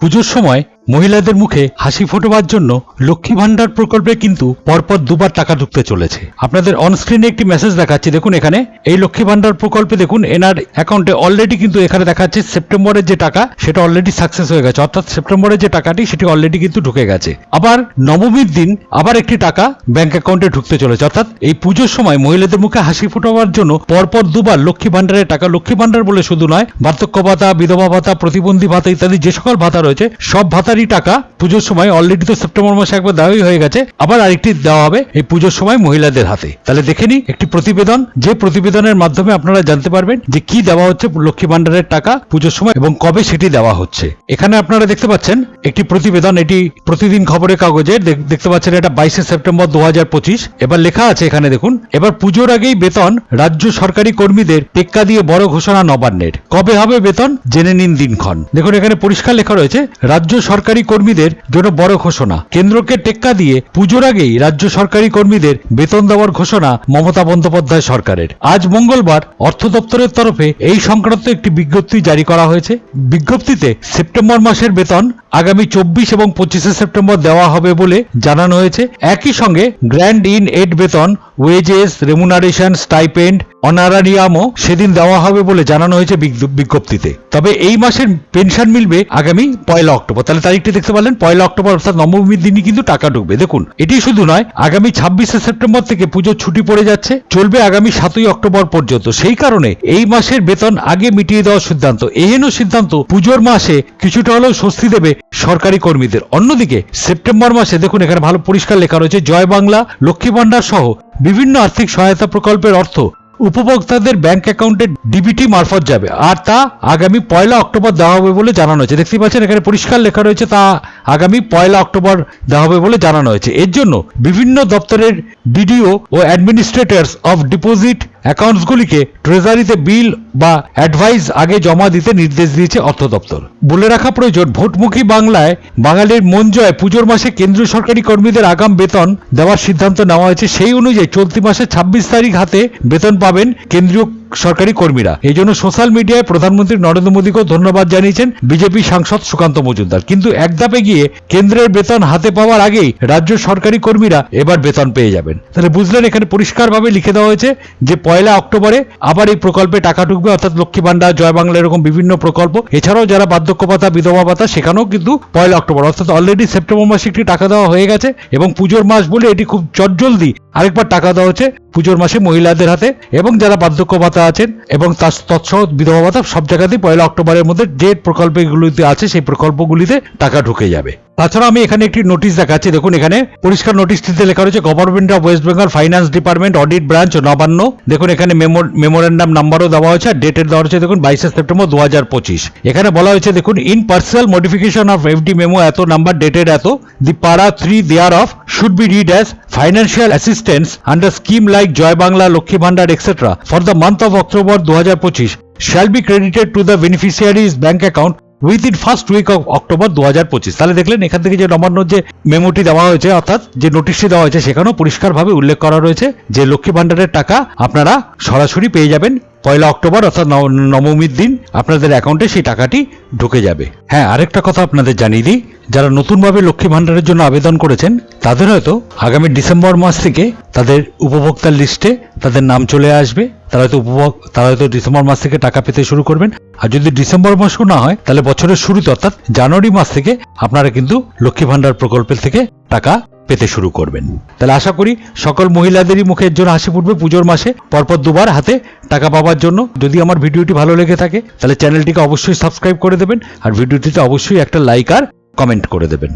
পুজোর সময় মহিলাদের মুখে হাসি ফোটাবার জন্য লক্ষ্মী ভান্ডার প্রকল্পে কিন্তু পরপর দুবার টাকা ঢুকতে চলেছে। আপনাদের অনস্ক্রিনে একটি মেসেজ দেখাচ্ছি, দেখুন এখানে। এই লক্ষ্মী ভান্ডার প্রকল্পে দেখুন, এনার অ্যাকাউন্টে অলরেডি কিন্তু এখানে দেখাচ্ছে সেপ্টেম্বরের যে টাকা, সেটা অলরেডি সাকসেস হয়ে গেছে। অর্থাৎ সেপ্টেম্বরের যে টাকাটি, সেটি অলরেডি কিন্তু ঢুকে গেছে। আবার নবমীর দিন আবার একটি টাকা ব্যাংক অ্যাকাউন্টে ঢুকতে চলেছে। অর্থাৎ এই পুজোর সময় মহিলাদের মুখে হাসি ফোটাবার জন্য পরপর দুবার লক্ষ্মী ভান্ডারের টাকা, লক্ষ্মী ভান্ডার বলে শুধু নয়, বার্ধক্য ভাতা, বিধবা ভাতা, প্রতিবন্ধী ভাতা ইত্যাদি যে সকল ভাতা রয়েছে, সব ভাতারই টাকা, পুজোর সময় অলরেডি তো সেপ্টেম্বর মাসে একবার দেওয়াই হয়ে গেছে, আবার আরেকটি দেওয়া হবে এই পুজোর সময় মহিলাদের হাতে। তাহলে দেখে নিই একটি প্রতিবেদন, যে প্রতিবেদনের মাধ্যমে আপনারা জানতে পারবেন যে কি দেওয়া হচ্ছে লক্ষ্মী ভান্ডারের টাকা পুজোর সময় এবং কবে সেটি দেওয়া হচ্ছে। এখানে আপনারা দেখতে পাচ্ছেন একটি প্রতিবেদন, এটি প্রতিদিন খবরের কাগজে দেখতে পাচ্ছেন এটা বাইশে সেপ্টেম্বর দু হাজার পঁচিশ। এবার লেখা আছে এখানে দেখুন, এবার পুজোর আগেই বেতন রাজ্য সরকারি কর্মীদের টেক্কা দিয়ে বড় ঘোষণা নবান্নের। কবে হবে বেতন? জেনে নিন দিনক্ষণ। দেখুন এখানে পরিষ্কার লেখা রয়েছে, রাজ্য সরকারি কর্মীদের জন্য বড় ঘোষণা। কেন্দ্রকে টেক্কা দিয়ে পুজোর আগেই রাজ্য সরকারি কর্মীদের বেতন দেওয়ার ঘোষণা মমতা বন্দ্যোপাধ্যায় সরকারের। আজ মঙ্গলবার অর্থ দপ্তরের তরফে এই সংক্রান্ত একটি বিজ্ঞপ্তি জারি করা হয়েছে। বিজ্ঞপ্তিতে সেপ্টেম্বর মাসের বেতন আগামী চব্বিশ এবং পঁচিশে সেপ্টেম্বর দেওয়া হবে বলে জানানো হয়েছে। একই সঙ্গে গ্র্যান্ড ইন এড বেতন, ওয়েজেস, রেমুনারেশন, স্টাইপেন্ড অনারারিয়ামও সেদিন দেওয়া হবে বলে জানানো হয়েছে বিজ্ঞ- বিজ্ঞপ্তিতে। তবে এই মাসের পেনশন মিলবে আগামী পয়লা অক্টোবর। তাহলে তারিখটি দেখতে পারলেন, পয়লা অক্টোবর অর্থাৎ নবমীর দিনই কিন্তু টাকা ঢুকবে। দেখুন, এটি শুধু নয়, আগামী ছাব্বিশে সেপ্টেম্বর থেকে পুজোর ছুটি পড়ে যাচ্ছে, চলবে আগামী সাতই অক্টোবর পর্যন্ত। সেই কারণে এই মাসের বেতন আগে মিটিয়ে দেওয়ার সিদ্ধান্ত। এহেন সিদ্ধান্ত পুজোর মাসে কিছুটা হলেও স্বস্তি দেবে সরকারি কর্মীদের। অন্যদিকে, সেপ্টেম্বর মাসে দেখুন, এখানে ভালো পরিষ্কার লেখা রয়েছে, জয় বাংলা, লক্ষ্মী ভান্ডার সহ বিভিন্ন আর্থিক সহায়তা প্রকল্পের অর্থ উপভোক্তাদের ব্যাংক অ্যাকাউন্টে ডিবিটি মারফত যাবে। আর তা আগামী পয়লা অক্টোবর দেওয়া হবে বলে জানানো হয়েছে। দেখতে পাচ্ছেন, এখানে পরিষ্কার লেখা রয়েছে, তা আগামী পয়লা অক্টোবর দেওয়া হবে বলে জানানো হয়েছে। এর জন্য বিভিন্ন দপ্তরের ডিডিও ও অ্যাডমিনিস্ট্রেটরস অফ ডিপোজিট অ্যাকাউন্টসগুলিকে ট্রেজারিতে বিল বা অ্যাডভাইস আগে জমা দিতে নির্দেশ দিয়েছে অর্থ দপ্তর। বলে রাখা প্রয়োজন, ভোটমুখী বাংলায় বাঙালির মন জয়, পুজোর মাসে কেন্দ্রীয় সরকারি কর্মীদের আগাম বেতন দেওয়ার সিদ্ধান্ত নেওয়া হয়েছে। সেই অনুযায়ী চলতি মাসে ছাব্বিশ তারিখ হাতে বেতন পাবেন কেন্দ্রীয় সরকারি কর্মীরা। এই জন্য সোশ্যাল মিডিয়ায় প্রধানমন্ত্রী নরেন্দ্র মোদীকেও ধন্যবাদ জানিয়েছেন বিজেপি সাংসদ সুকান্ত মজুমদার। কিন্তু এক ধাপে গিয়ে কেন্দ্রের বেতন হাতে পাওয়ার আগেই রাজ্য সরকারি কর্মীরা এবার বেতন পেয়ে যাবেন। তাহলে বুঝলেন, এখানে পরিষ্কারভাবে লিখে দেওয়া হয়েছে যে পয়লা অক্টোবরে আবার এই প্রকল্পে টাকা ঢুকবে, অর্থাৎ লক্ষ্মী ভান্ডার জয় বাংলা এরকম বিভিন্ন প্রকল্প। এছাড়াও যারা বার্ধক্য ভাতা, বিধবা ভাতা, সেখানেও কিন্তু পয়লা অক্টোবর, অর্থাৎ অলরেডি সেপ্টেম্বর মাসে একটি টাকা দেওয়া হয়ে গেছে এবং পুজোর মাস বলে এটি খুব চটজলদি আরেকবার টাকা দেওয়া হচ্ছে পুজোর মাসে মহিলাদের হাতে এবং যারা বার্ধক্য ভাতা আছেন এবং তার তৎসহ বিধবা ভাতা সব জায়গাতেই পয়লা অক্টোবরের মধ্যে যে প্রকল্পগুলিতে আছে সেই প্রকল্পগুলিতে টাকা ঢুকে যাবে। তাছাড়া আমি এখানে একটি নোটিশ দেখাচ্ছি। দেখুন, এখানে পরিষ্কার নোটিশটিতে লেখা রয়েছে government of West Bengal finance department audit branch Nabanna. দেখুন, এখানে মেমোরেন্ডাম নাম্বারও দেওয়া হয়েছে আর ডেটের দেওয়া হয়েছে দেখুন, বাইশে সেপ্টেম্বর দু হাজার পঁচিশ। এখানে বলা হয়েছে, দেখুন in personal modification of FD memo এত নাম্বার ডেটেড এত। The para three there of should be read as financial assistance under scheme like Joy Bangla Lakshmi Bhandar etcetera for the month of October দু shall be credited to the beneficiary's bank account within first week of October দু হাজার পঁচিশ তাহলে দেখলেন, এখান থেকে যে নমান্য যে মেমোটি দেওয়া হয়েছে, অর্থাৎ যে নোটিশটি দেওয়া হয়েছে, সেখানেও পরিষ্কারভাবে উল্লেখ করা রয়েছে যে লক্ষ্মী ভান্ডারের টাকা আপনারা সরাসরি পেয়ে যাবেন পয়লা অক্টোবর অর্থাৎ নব- নবমীর দিন আপনাদের অ্যাকাউন্টে সেই টাকাটি ঢুকে যাবে। হ্যাঁ আরেকটা কথা আপনাদের জানিয়ে দিই, যারা নতুনভাবে লক্ষ্মী ভান্ডারের জন্য আবেদন করেছেন, তাদের হয়তো আগামী ডিসেম্বর মাস থেকে তাদের উপভোক্তার লিস্টে তাদের নাম চলে আসবে, তারা হয়তো উপভোগ তারা হয়তো ডিসেম্বর মাস থেকে টাকা পেতে শুরু করবেন। আর যদি ডিসেম্বর মাসও না হয়, তাহলে বছরের শুরুতে অর্থাৎ জানুয়ারি মাস থেকে আপনারা কিন্তু লক্ষ্মী ভান্ডার প্রকল্পের থেকে টাকা পেতে শুরু করবেন। তাহলে আশা করি সকল মহিলাদেরই মুখের জন্য হাসি ফুটবে পুজোর মাসে। পরপর দুবার হাতে টাকা পাওয়ার জন্য। যদি আমার ভিডিওটি ভালো লেগে থাকে, তাহলে চ্যানেলটিকে অবশ্যই সাবস্ক্রাইব করে দেবেন। আর ভিডিওটিতে অবশ্যই একটা লাইক আর কমেন্ট করে দেবেন।